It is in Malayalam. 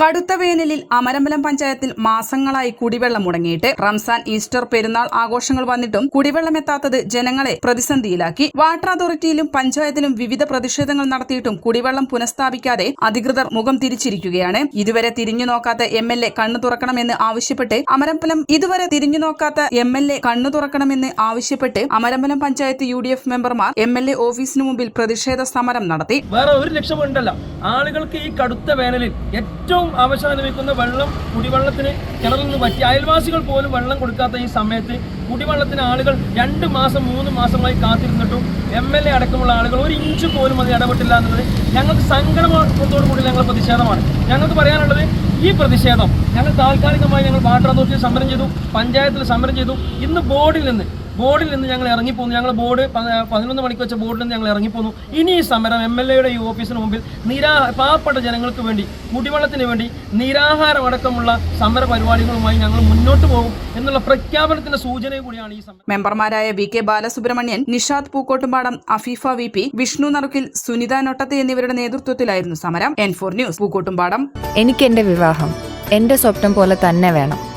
കടുത്ത വേനലിൽ അമരമ്പലം പഞ്ചായത്തിൽ മാസങ്ങളായി കുടിവെള്ളം മുടങ്ങിയിട്ട് റംസാൻ ഈസ്റ്റർ പെരുന്നാൾ ആഘോഷങ്ങൾ വന്നിട്ടും കുടിവെള്ളം എത്താത്തത് ജനങ്ങളെ പ്രതിസന്ധിയിലാക്കി. വാട്ടർ അതോറിറ്റിയിലും പഞ്ചായത്തിലും വിവിധ പ്രതിഷേധങ്ങൾ നടത്തിയിട്ടും കുടിവെള്ളം പുനഃസ്ഥാപിക്കാതെ അധികൃതർ മുഖം തിരിച്ചിരിക്കുകയാണ്. ഇതുവരെ തിരിഞ്ഞു നോക്കാത്ത എം എൽ എ കണ്ണു തുറക്കണമെന്ന് ആവശ്യപ്പെട്ട് അമരമ്പലം ഇതുവരെ തിരിഞ്ഞു നോക്കാത്ത എം എൽ എ കണ്ണു തുറക്കണമെന്ന് ആവശ്യപ്പെട്ട് Amarambalam panchayat U D F മെമ്പർമാർ എം എൽ എ ഓഫീസിന് മുമ്പിൽ പ്രതിഷേധ സമരം നടത്തി. വേറെ ഒരു ആളുകൾക്ക് ഈ കടുത്ത വേനലിൽ ഏറ്റവും ആവശ്യം അനുഭവിക്കുന്ന വെള്ളം കുടിവെള്ളത്തിന് കിണറിൽ നിന്ന് പറ്റി അയൽവാസികൾ പോലും വെള്ളം കൊടുക്കാത്ത ഈ സമയത്ത് കുടിവെള്ളത്തിന് ആളുകൾ രണ്ട് മാസം മൂന്ന് മാസമായി കാത്തിരുന്നിട്ടും എം എൽ എ അടക്കമുള്ള ആളുകൾ ഒരു ഇഞ്ച് പോലും അത് ഇടപെട്ടില്ല എന്നുള്ളത് ഞങ്ങൾക്ക് സങ്കടത്തോടു കൂടി ഞങ്ങൾ പ്രതിഷേധമാണ്. ഞങ്ങൾക്ക് പറയാനുള്ളത് ഈ പ്രതിഷേധം ഞങ്ങൾ താൽക്കാലികമായി ഞങ്ങൾ വാട്ടർ അതോറിറ്റിയിൽ സമരം ചെയ്തു പഞ്ചായത്തിൽ സമരം ചെയ്തു. ഇന്ന് ബോർഡിൽ നിന്ന് ബോർഡിൽ നിന്ന് ഞങ്ങൾ ഇറങ്ങിപ്പോന്നു ഞങ്ങൾ ബോർഡ് പതിനൊന്ന് മണിക്ക് വെച്ച ബോർഡിൽ നിന്ന് ഞങ്ങൾ ഇറങ്ങിപ്പോന്നു ഇനി ഈ സമരം എം എൽ എയുടെ ഈ ഓഫീസിന് മുമ്പിൽ നിരാ പാവപ്പെട്ട ജനങ്ങൾക്ക് വേണ്ടി കുടിവെള്ളത്തിന് വേണ്ടി നിരാഹാരം അടക്കമുള്ള സമര പരിപാടികളുമായി ഞങ്ങൾ മുന്നോട്ട് പോകും എന്നുള്ള പ്രഖ്യാപനത്തിന്റെ സൂചന കൂടിയാണ് ഈ സമരം. മെമ്പർമാരായ V K Balasubramanian Nishad Pookkottumpadam Afeefa V P Vishnu Narukkil Sunitha നൊട്ടത്തെ എന്നിവരുടെ നേതൃത്വത്തിലായിരുന്നു സമരം. N four news Pookkottumpadam. എനിക്ക് എന്റെ വിവാഹം എന്റെ സ്വപ്നം പോലെ തന്നെ വേണം.